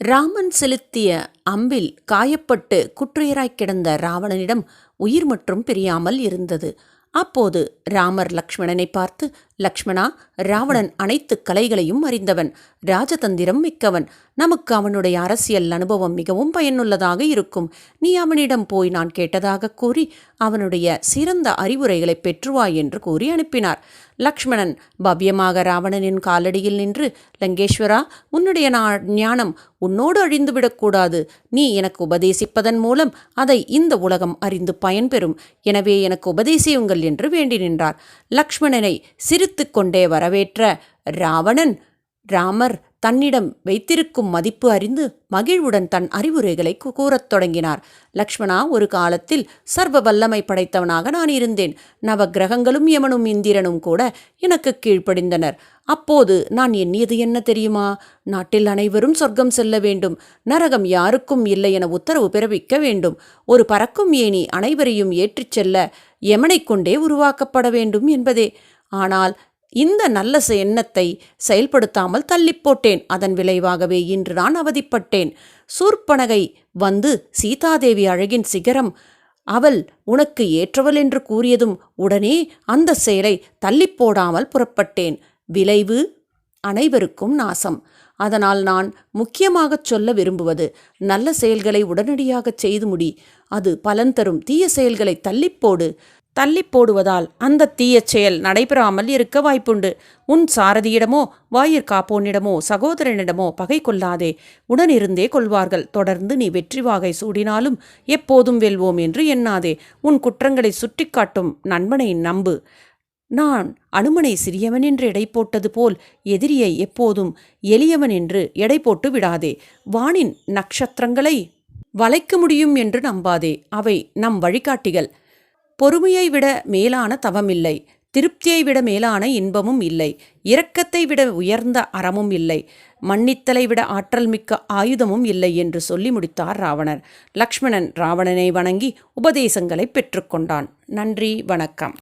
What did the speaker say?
ராமன் செலுத்திய அம்பில் காயப்பட்டு குற்றுயிராய்க் கிடந்த ராவணனிடம் உயிர் மற்றும் பிரியாமல் இருந்தது. அப்போது ராமர் லக்ஷ்மணனை பார்த்து லக்ஷ்மணா ராவணன் அனைத்து கலைகளையும் அறிந்தவன். ராஜதந்திரம் மிக்கவன். நமக்கு அவனுடைய அரசியல் அனுபவம் மிகவும் பயனுள்ளதாக இருக்கும். நீ அவனிடம் போய் நான் கேட்டதாக கூறி அவனுடைய சிறந்த அறிவுரைகளை பெற்றுவாய் என்று கூறி அனுப்பினார். லக்ஷ்மணன் பவ்யமாக ராவணனின் காலடியில் நின்று லங்கேஸ்வரா உன்னுடைய நா- ஞானம் உன்னோடு அழிந்துவிடக்கூடாது நீ எனக்கு உபதேசிப்பதன் மூலம் அதை இந்த உலகம் அறிந்து பயன்பெறும். எனவே எனக்கு உபதேசியுங்கள் என்று வேண்டி நின்றார். லக்ஷ்மணனை சிரித்து கொண்டே வரவேற்ற ராவணன் ராமர் தன்னிடம் வைத்திருக்கும் மதிப்பு அறிந்து மகிழ்வுடன் தன் அறிவுரைகளை கூறத் தொடங்கினார். லக்ஷ்மணா ஒரு காலத்தில் சர்வ வல்லமை படைத்தவனாக நான் இருந்தேன். நவ கிரகங்களும் யமனும் இந்திரனும் கூட எனக்கு கீழ்ப்படிந்தனர். அப்போது நான் எண்ணியது என்ன தெரியுமா? நாட்டில் அனைவரும் சொர்க்கம் செல்ல வேண்டும். நரகம் யாருக்கும் இல்லை என உத்தரவு பிறப்பிக்க வேண்டும். ஒரு பறக்கும் ஏணி அனைவரையும் ஏற்றிச் செல்ல யமனைக் கொண்டே உருவாக்கப்பட வேண்டும் என்பதே. ஆனால் இந்த நல்ல செ- எண்ணத்தை செயல்படுத்தாமல் தள்ளிப்போட்டேன். அதன் விளைவாகவே இன்று நான் அவதிப்பட்டேன். சூர்ப்பனகை வந்து சீதாதேவி அழகின் சிகரம் அவள் உனக்கு ஏற்றவள் என்று கூறியதும் உடனே அந்த செயலை தள்ளிப்போடாமல் புறப்பட்டேன். விளைவு அனைவருக்கும் நாசம். அதனால் நான் முக்கியமாகச் சொல்ல விரும்புவது நல்ல செயல்களை உடனடியாக செய்து முடி. அது பலன் தரும். தீய செயல்களை தள்ளிப்போடு. தள்ளிப் போடுவதால் அந்த தீயச் செயல் நடைபெறாமல் இருக்க வாய்ப்புண்டு. உன் சாரதியிடமோ வாயிற்காப்போனிடமோ சகோதரனிடமோ பகை கொள்ளாதே. உடனிருந்தே கொள்வார்கள். தொடர்ந்து நீ வெற்றி வாகை சூடினாலும் எப்போதும் வெல்வோம் என்று எண்ணாதே. உன் குற்றங்களை சுட்டிக்காட்டும் நண்பனை நம்பு. நான் அனுமனை சிறியவன் என்று எடை போட்டது போல் எதிரியை எப்போதும் எளியவன் என்று எடை போட்டு விடாதே. வானின் நட்சத்திரங்களை வளைக்க முடியும் என்று நம்பாதே. அவை நம் வழிகாட்டிகள். பொறுமையை விட மேலான தவமில்லை. திருப்தியை விட மேலான இன்பமும் இல்லை. இரக்கத்தை விட உயர்ந்த அறமும் இல்லை. மன்னித்தலை விட ஆற்றல் மிக்க ஆயுதமும் இல்லை என்று சொல்லி முடித்தார் ராவணர். லக்ஷ்மணன் ராவணனை வணங்கி உபதேசங்களை பெற்றுக்கொண்டான் நன்றி வணக்கம்.